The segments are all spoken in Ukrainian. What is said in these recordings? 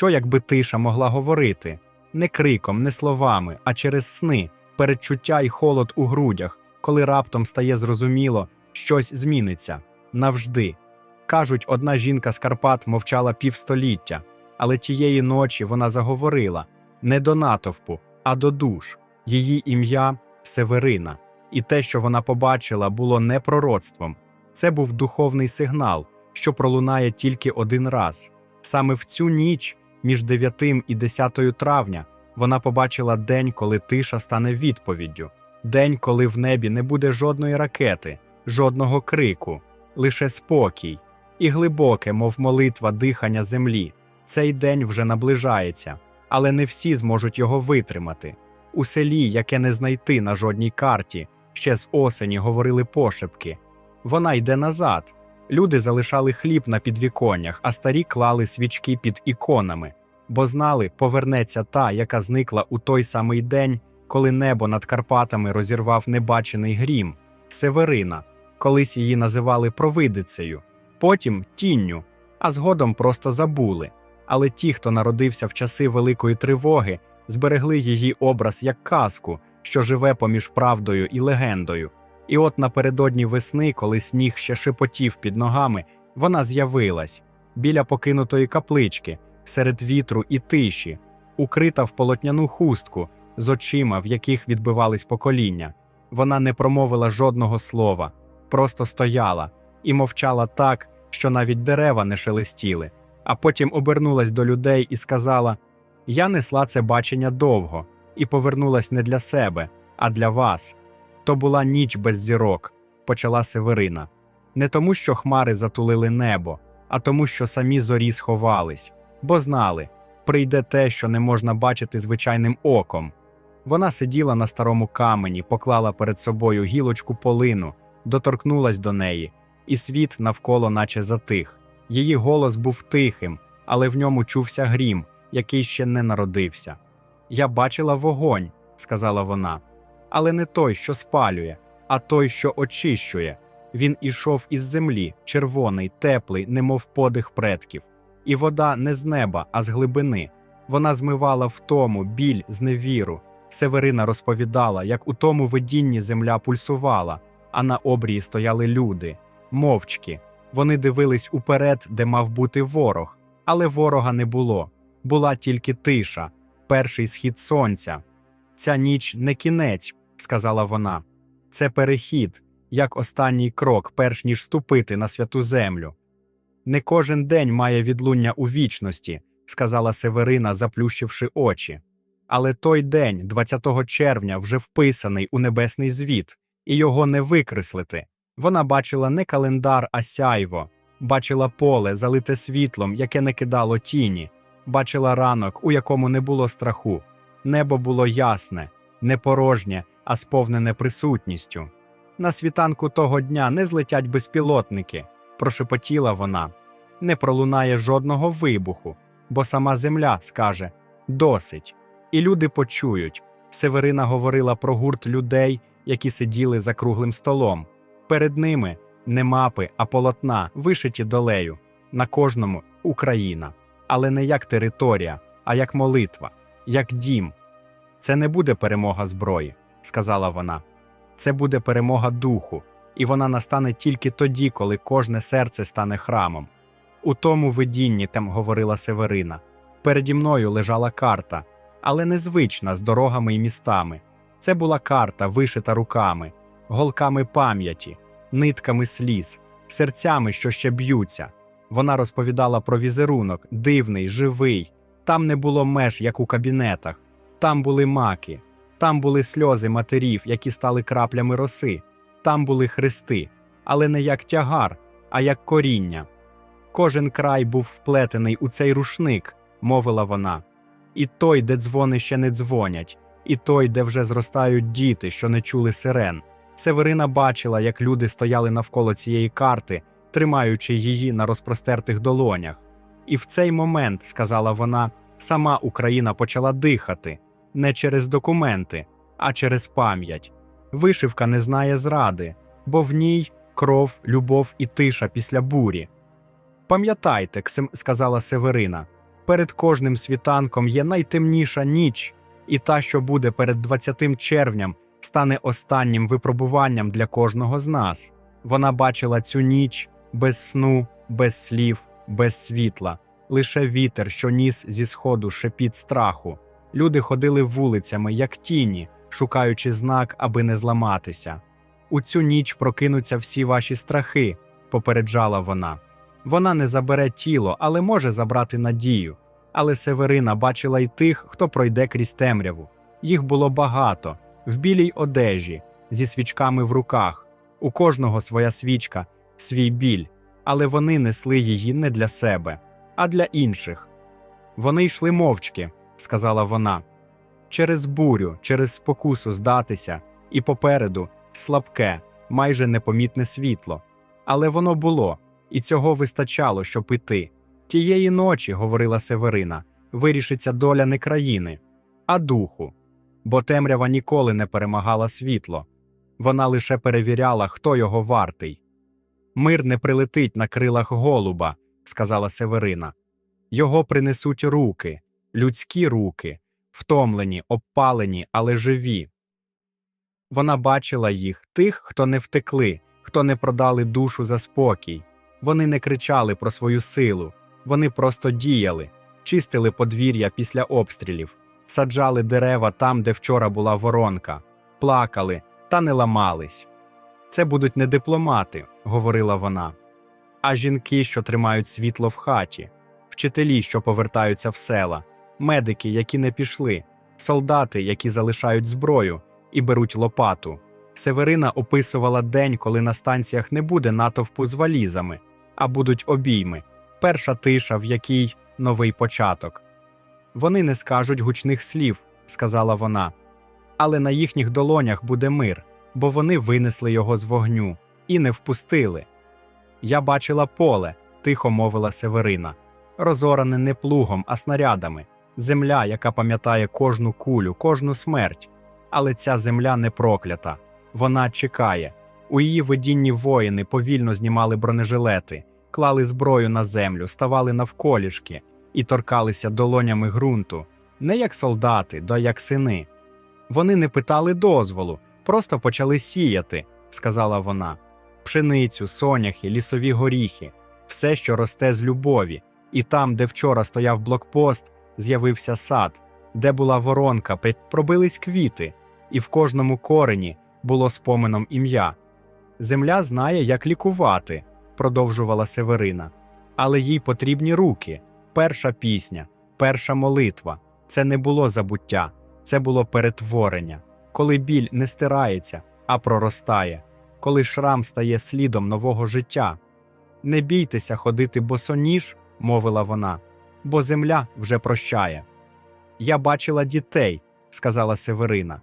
Що якби тиша могла говорити? Не криком, не словами, а через сни, передчуття й холод у грудях, коли раптом стає зрозуміло, щось зміниться навжди. Кажуть, одна жінка з Карпат мовчала півстоліття, але тієї ночі вона заговорила не до натовпу, а до душ. Її ім'я Северина, і те, що вона побачила, було не пророцтвом. Це був духовний сигнал, що пролунає тільки один раз. Саме в цю ніч, між 9 і 10 травня, вона побачила день, коли тиша стане відповіддю, день, коли в небі не буде жодної ракети, жодного крику, лише спокій і глибоке, мов молитва дихання землі. Цей день вже наближається, але не всі зможуть його витримати. У селі, яке не знайти на жодній карті, ще з осені говорили пошепки. Вона йде назад. Люди залишали хліб на підвіконнях, а старі клали свічки під іконами, бо знали, повернеться та, яка зникла у той самий день, коли небо над Карпатами розірвав небачений грім Северина. Колись її називали провидицею, потім тінню, а згодом просто забули. Але ті, хто народився в часи Великої тривоги, зберегли її образ як казку, що живе поміж правдою і легендою. І от напередодні весни, коли сніг ще шепотів під ногами, вона з'явилась біля покинутої каплички, серед вітру і тиші, укрита в полотняну хустку, з очима, в яких відбивались покоління. Вона не промовила жодного слова, просто стояла і мовчала так, що навіть дерева не шелестіли, а потім обернулась до людей і сказала: Я несла це бачення довго і повернулась не для себе, а для вас. То була ніч без зірок, почала Северина. Не тому, що хмари затулили небо, а тому, що самі зорі сховались, бо знали, прийде те, що не можна бачити звичайним оком. Вона сиділа на старому камені, поклала перед собою гілочку полину, доторкнулась до неї, і світ навколо наче затих. Її голос був тихим, але в ньому чувся грім, який ще не народився. Я бачила вогонь, сказала вона, але не той, що спалює, а той, що очищує. Він ішов із землі, червоний, теплий, немов подих предків. І вода не з неба, а з глибини. Вона змивала втому, біль, зневіру. Северина розповідала, як у тому видінні земля пульсувала, а на обрії стояли люди, мовчки. Вони дивились уперед, де мав бути ворог, але ворога не було. Була тільки тиша, перший схід сонця. Ця ніч не кінець, сказала вона. Це перехід, як останній крок, перш ніж ступити на святу землю. Не кожен день має відлуння у вічності, сказала Северина, заплющивши очі. Але той день, 20 червня, вже вписаний у небесний звіт, і його не викреслити. Вона бачила не календар, а сяйво, бачила поле, залите світлом, яке не кидало тіні, бачила ранок, у якому не було страху. Небо було ясне, не порожнє, а сповнене присутністю. На світанку того дня не злетять безпілотники, прошепотіла вона. Не пролунає жодного вибуху, бо сама земля скаже досить. І люди почують. Северина говорила про гурт людей, які сиділи за круглим столом. Перед ними не мапи, а полотна, вишиті долею. На кожному Україна, але не як територія, а як молитва, як дім. Це не буде перемога зброї, сказала вона. Це буде перемога духу, і вона настане тільки тоді, коли кожне серце стане храмом. У тому видінні, там говорила Северина. Переді мною лежала карта, але незвична з дорогами і містами. Це була карта, вишита руками, голками пам'яті, нитками сліз, серцями, що ще б'ються. Вона розповідала про візерунок, дивний, живий. Там не було меж, як у кабінетах, там були маки, там були сльози матерів, які стали краплями роси, там були хрести, але не як тягар, а як коріння. Кожен край був вплетений у цей рушник, мовила вона. І той, де дзвони ще не дзвонять, і той, де вже зростають діти, що не чули сирен. Северина бачила, як люди стояли навколо цієї карти, тримаючи її на розпростертих долонях. І в цей момент, сказала вона, сама Україна почала дихати не через документи, а через пам'ять. Вишивка не знає зради, бо в ній кров, любов і тиша після бурі. Пам'ятайте, сказала Северина, Перед кожним світанком є найтемніша ніч, і та, що буде перед 20 червням, стане останнім випробуванням для кожного з нас. Вона бачила цю ніч без сну, без слів, без світла, лише вітер, що ніс зі сходу шепіт страху. Люди ходили вулицями, як тіні, шукаючи знак, аби не зламатися. У цю ніч прокинуться всі ваші страхи, попереджала вона. Вона не забере тіло, але може забрати надію. Але Северина бачила й тих, хто пройде крізь темряву. Їх було багато, в білій одежі, зі свічками в руках. У кожного своя свічка, свій біль, але вони несли її не для себе, а для інших. Вони йшли мовчки, сказала вона, через бурю, через спокусу здатися, і попереду слабке, майже непомітне світло. Але воно було, і цього вистачало, щоб іти. Тієї ночі, говорила Северина, вирішиться доля не країни, а духу. Бо темрява ніколи не перемагала світло. Вона лише перевіряла, хто його вартий. Мир не прилетить на крилах голуба, сказала Северина. Його принесуть руки, людські руки, втомлені, обпалені, але живі. Вона бачила їх, тих, хто не втекли, хто не продали душу за спокій. Вони не кричали про свою силу, вони просто діяли, чистили подвір'я після обстрілів, саджали дерева там, де вчора була воронка, плакали та не ламались. Це будуть не дипломати, говорила вона, а жінки, що тримають світло в хаті, вчителі, що повертаються в села, медики, які не пішли, солдати, які залишають зброю і беруть лопату. Северина описувала день, коли на станціях не буде натовпу з валізами, а будуть обійми, перша тиша, в якій новий початок. Вони не скажуть гучних слів, сказала вона, але на їхніх долонях буде мир, бо вони винесли його з вогню і не впустили. Я бачила поле, тихо мовила Северина, розоране не плугом, а снарядами, земля, яка пам'ятає кожну кулю, кожну смерть. Але ця земля не проклята. Вона чекає. У її видінні воїни повільно знімали бронежилети, клали зброю на землю, ставали навколішки і торкалися долонями ґрунту, не як солдати, да як сини. Вони не питали дозволу, просто почали сіяти, сказала вона. Пшеницю, соняхи, лісові горіхи, все, що росте з любові, і там, де вчора стояв блокпост, з'явився сад, де була воронка, пробились квіти, і в кожному корені було споменом ім'я. Земля знає, як лікувати, продовжувала Северина. Але їй потрібні руки. Перша пісня, перша молитва. Це не було забуття, це було перетворення, коли біль не стирається, а проростає, коли шрам стає слідом нового життя. Не бійтеся ходити босоніж, мовила вона, бо земля вже прощає. Я бачила дітей, сказала Северина,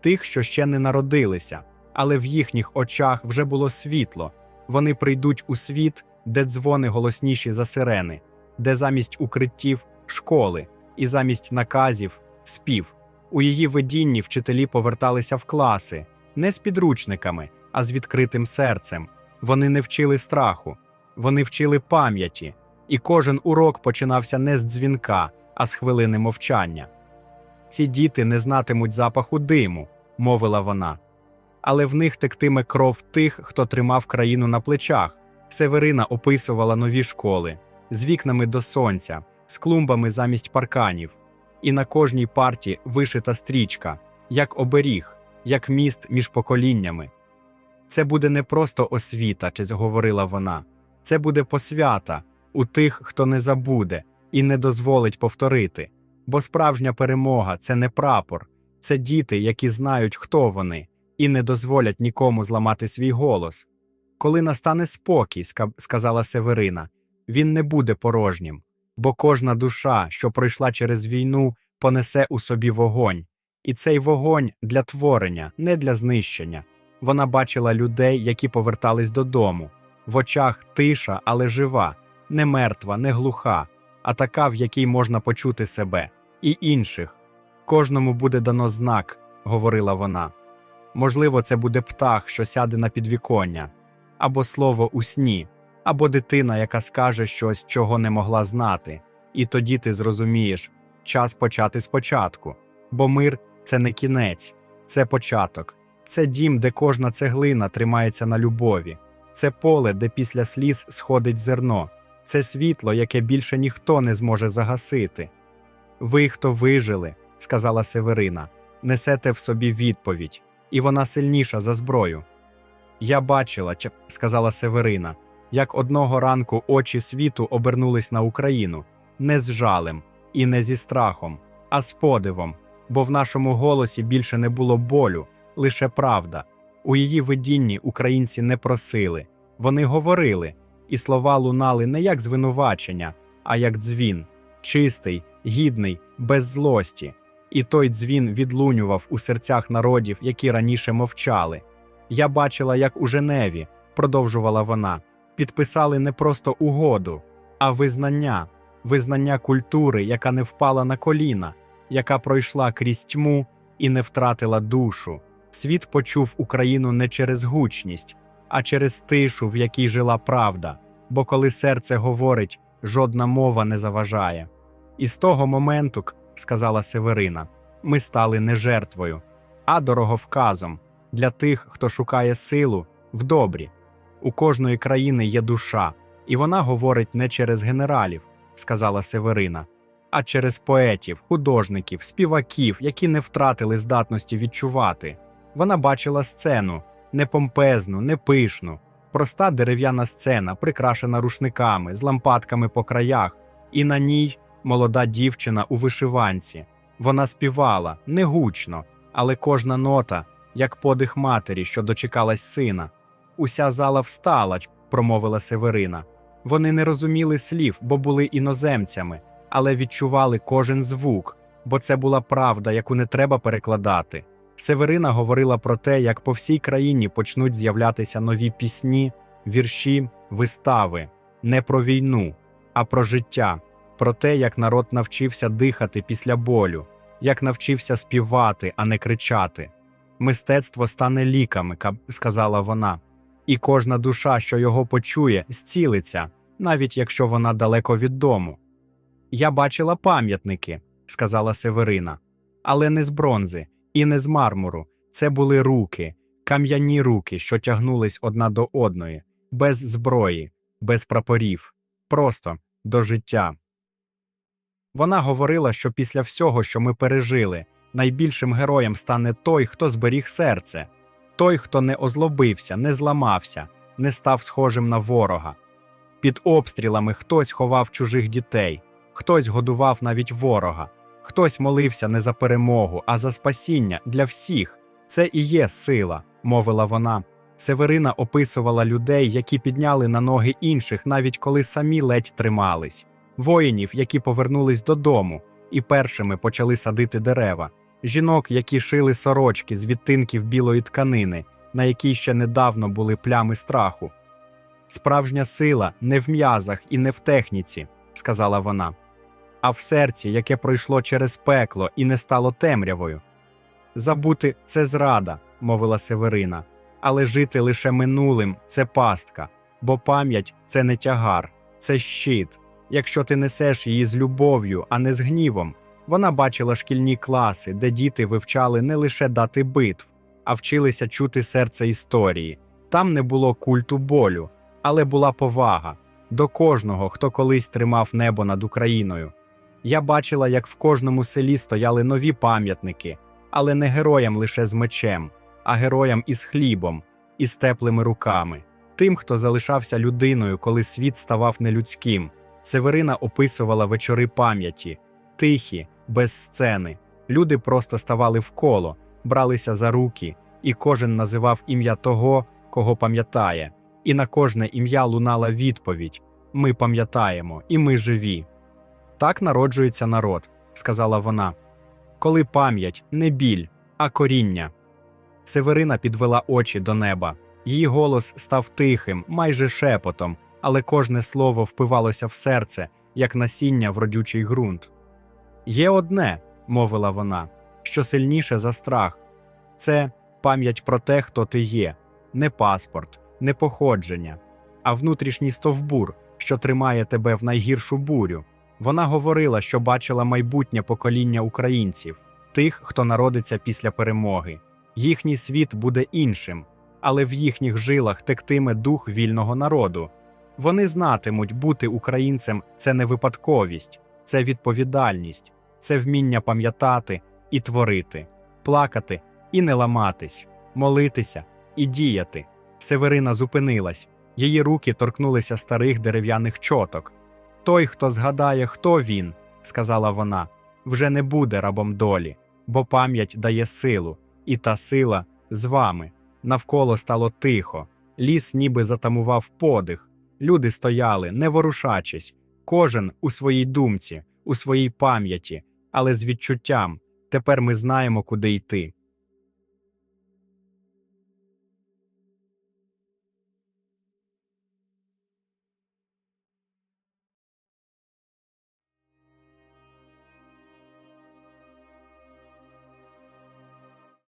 тих, що ще не народилися, але в їхніх очах вже було світло. Вони прийдуть у світ, де дзвони голосніші за сирени, де замість укриттів школи, і замість наказів спів. У її видінні вчителі поверталися в класи не з підручниками, а з відкритим серцем. Вони не вчили страху, вони вчили пам'яті, і кожен урок починався не з дзвінка, а з хвилини мовчання. Ці діти не знатимуть запаху диму, мовила вона. Але в них тектиме кров тих, хто тримав країну на плечах. Северина описувала нові школи з вікнами до сонця, з клумбами замість парканів, і на кожній парті вишита стрічка, як оберіг, як міст між поколіннями. Це буде не просто освіта, чи говорила вона, це буде посвята у тих, хто не забуде і не дозволить повторити. Бо справжня перемога це не прапор, це діти, які знають, хто вони, і не дозволять нікому зламати свій голос. Коли настане спокій, сказала Северина, він не буде порожнім, бо кожна душа, що пройшла через війну, понесе у собі вогонь, і цей вогонь для творення, не для знищення. Вона бачила людей, які повертались додому, в очах тиша, але жива, не мертва, не глуха, а така, в якій можна почути себе і інших. Кожному буде дано знак, говорила вона. Можливо, це буде птах, що сяде на підвіконня, або слово у сні, або дитина, яка скаже щось, чого не могла знати. І тоді ти зрозумієш час почати спочатку. Бо мир це не кінець, це початок. Це дім, де кожна цеглина тримається на любові. Це поле, де після сліз сходить зерно. Це світло, яке більше ніхто не зможе загасити. Ви, хто вижили, сказала Северина, несете в собі відповідь, і вона сильніша за зброю. Я бачила, сказала Северина, як одного ранку очі світу обернулись на Україну не з жалем і не зі страхом, а з подивом, бо в нашому голосі більше не було болю, лише правда. У її видінні українці не просили, вони говорили, і слова лунали не як звинувачення, а як дзвін, чистий, гідний, без злості. І той дзвін відлунював у серцях народів, які раніше мовчали. Я бачила, як у Женеві, продовжувала вона, підписали не просто угоду, а визнання, визнання культури, яка не впала на коліна, яка пройшла крізь тьму і не втратила душу. Світ почув Україну не через гучність, а через тишу, в якій жила правда. Бо коли серце говорить, жодна мова не заважає. І з того моменту, сказала Северина, ми стали не жертвою, а дороговказом для тих, хто шукає силу в добрі. У кожної країни є душа, і вона говорить не через генералів, сказала Северина, а через поетів, художників, співаків, які не втратили здатності відчувати. Вона бачила сцену не помпезну, не пишну, проста дерев'яна сцена, прикрашена рушниками, з лампадками по краях, і на ній молода дівчина у вишиванці. Вона співала не гучно, але кожна нота, як подих матері, що дочекалась сина. Уся зала встала, промовила Северина. Вони не розуміли слів, бо були іноземцями, але відчували кожен звук, бо це була правда, яку не треба перекладати. Северина говорила про те, як по всій країні почнуть з'являтися нові пісні, вірші, вистави, не про війну, а про життя, про те, як народ навчився дихати після болю, як навчився співати, а не кричати. Мистецтво стане ліками, сказала вона, і кожна душа, що його почує, зцілиться, навіть якщо вона далеко від дому. Я бачила пам'ятники, сказала Северина, але не з бронзи і не з мармуру. Це були руки, кам'яні руки, що тягнулись одна до одної, без зброї, без прапорів, просто до життя. Вона говорила, що після всього, що ми пережили, найбільшим героєм стане той, хто зберіг серце, той, хто не озлобився, не зламався, не став схожим на ворога. Під обстрілами хтось ховав чужих дітей, хтось годував навіть ворога, хтось молився не за перемогу, а за спасіння для всіх. Це і є сила, мовила вона. Северина описувала людей, які підняли на ноги інших, навіть коли самі ледь тримались, воїнів, які повернулись додому і першими почали садити дерева, жінок, які шили сорочки з відтинків білої тканини, на якій ще недавно були плями страху. Справжня сила не в м'язах і не в техніці, сказала вона, а в серці, яке пройшло через пекло і не стало темрявою. Забути це зрада, мовила Северина, але жити лише минулим це пастка, бо пам'ять це не тягар, це щит. Якщо ти несеш її з любов'ю, а не з гнівом. Вона бачила шкільні класи, де діти вивчали не лише дати битв, а вчилися чути серце історії. Там не було культу болю, але була повага до кожного, хто колись тримав небо над Україною. Я бачила, як в кожному селі стояли нові пам'ятники, але не героям лише з мечем, а героям із хлібом, із теплими руками, тим, хто залишався людиною, коли світ ставав нелюдським. Северина описувала вечори пам'яті, тихі, без сцени. Люди просто ставали вколо, бралися за руки, і кожен називав ім'я того, кого пам'ятає. І на кожне ім'я лунала відповідь: Ми пам'ятаємо, і ми живі. Так народжується народ, сказала вона. Коли пам'ять не біль, а коріння. Северина підвела очі до неба. Її голос став тихим, майже шепотом, але кожне слово впивалося в серце, як насіння в родючий ґрунт. Є одне, мовила вона, що сильніше за страх це пам'ять про те, хто ти є, не паспорт, не походження, а внутрішній стовбур, що тримає тебе в найгіршу бурю. Вона говорила, що бачила майбутнє покоління українців, тих, хто народиться після перемоги. Їхній світ буде іншим, але в їхніх жилах тектиме дух вільного народу. Вони знатимуть, бути українцем це не випадковість, це відповідальність, це вміння пам'ятати і творити, плакати і не ламатись, молитися і діяти. Северина зупинилась, її руки торкнулися старих дерев'яних чоток. Той, хто згадає, хто він, сказала вона, вже не буде рабом долі, бо пам'ять дає силу, і та сила з вами. Навколо стало тихо, ліс ніби затамував подих. Люди стояли, не ворушачись, кожен у своїй думці, у своїй пам'яті, але з відчуттям тепер ми знаємо, куди йти.